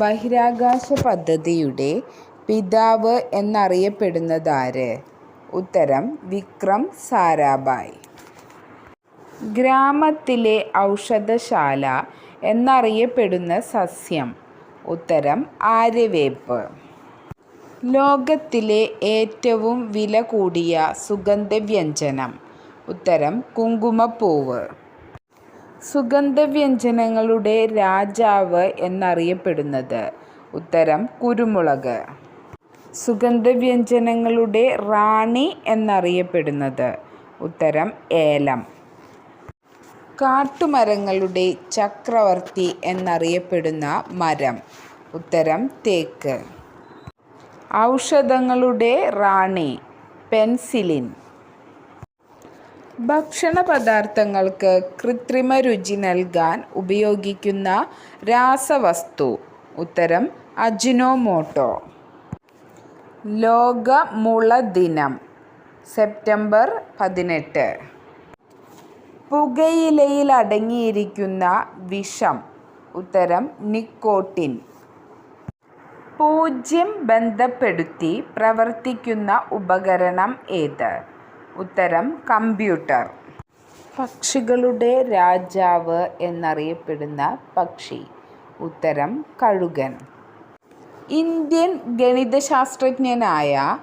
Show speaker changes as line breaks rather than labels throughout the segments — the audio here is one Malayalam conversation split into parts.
ബഹിരാകാശ പദ്ധതിയുടെ പിതാവ് എന്നറിയപ്പെടുന്നതാര്? ഉത്തരം വിക്രം സാരാഭായ്. ഗ്രാമത്തിലെ ഔഷധശാല എന്നറിയപ്പെടുന്ന സസ്യം? ഉത്തരം ആര്യവേപ്പ്. ലോകത്തിലെ ഏറ്റവും വില കൂടിയ സുഗന്ധവ്യഞ്ജനം? ഉത്തരം കുങ്കുമപ്പൂവ്. സുഗന്ധവ്യഞ്ജനങ്ങളുടെ രാജാവ് എന്നറിയപ്പെടുന്നത്? ഉത്തരം കുരുമുളക്. സുഗന്ധവ്യഞ്ജനങ്ങളുടെ റാണി എന്നറിയപ്പെടുന്നത്? ഉത്തരം ഏലം. കാട്ടുമരങ്ങളുടെ ചക്രവർത്തി എന്നറിയപ്പെടുന്ന മരം? ഉത്തരം തേക്ക്. ഔഷധങ്ങളുടെ റാണി? പെൻസിലിൻ. ഭക്ഷണപദാർഥങ്ങൾക്ക് കൃത്രിമരുചി നൽകാൻ ഉപയോഗിക്കുന്ന രാസവസ്തു? ഉത്തരം അജിനോമോട്ടോ. ലോക മുള ദിനം? സെപ്റ്റംബർ പതിനെട്ട്. പുകയിലയിൽ അടങ്ങിയിരിക്കുന്ന വിഷം? ഉത്തരം നിക്കോട്ടിൻ. പൂജ്യം ബന്ധപ്പെടുത്തി പ്രവർത്തിക്കുന്ന ഉപകരണം ഏത്? ഉത്തരം കമ്പ്യൂട്ടർ. പക്ഷികളുടെ രാജാവ് എന്നറിയപ്പെടുന്ന പക്ഷി? ഉത്തരം കഴുകൻ. ഇന്ത്യൻ ഗണിതശാസ്ത്രജ്ഞനായ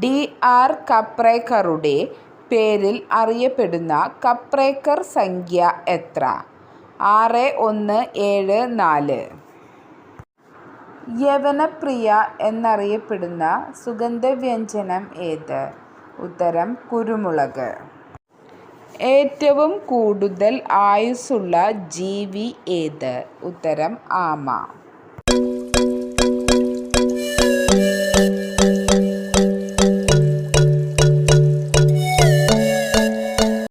ഡി. ആർ. കപ്രേക്കറുടെ പേരിൽ അറിയപ്പെടുന്ന കപ്രേക്കർ സംഖ്യ എത്ര? ആറ് ഒന്ന് ഏഴ് നാല്. യവനപ്രിയ എന്നറിയപ്പെടുന്ന സുഗന്ധവ്യഞ്ജനം ഏത്? ഉത്തരം കുരുമുളക്. ഏറ്റവും കൂടുതൽ ആയുസ്സുള്ള ജീവി ഏത്? ഉത്തരം ആമ.